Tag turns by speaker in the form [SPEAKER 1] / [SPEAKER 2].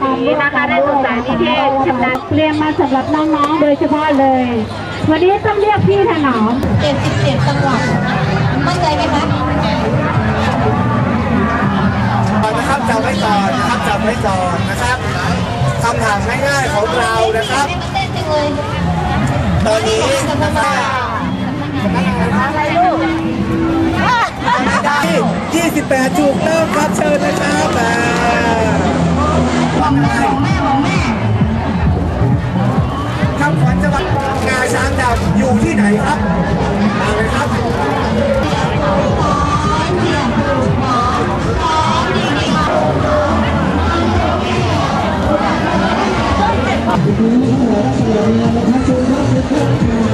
[SPEAKER 1] สีนะคะได้ศึกษานิเทศชำนาญ
[SPEAKER 2] เรียนมาสำหรับน้องๆโดยเฉพาะเลย วันนี้ต้องเรียกพี่ถนอม
[SPEAKER 3] 77จังหวัดมั่นใจไหมคะ
[SPEAKER 4] นะครับจำไว้ก่อนนะครับจำไว้ก่อนนะครับคำถามง่ายๆของเรานะครับ
[SPEAKER 3] ไม่มาเต้นจังเลย
[SPEAKER 4] ตอนนี้นะครับ 18 ถูกต้องครับเชิญนะครับของแม่าคำขวัญจังหวัดงาช้างดำอยู่ที่ไหนครับมาเลยครับ
[SPEAKER 5] ขอบคุณมากนะครั
[SPEAKER 3] บ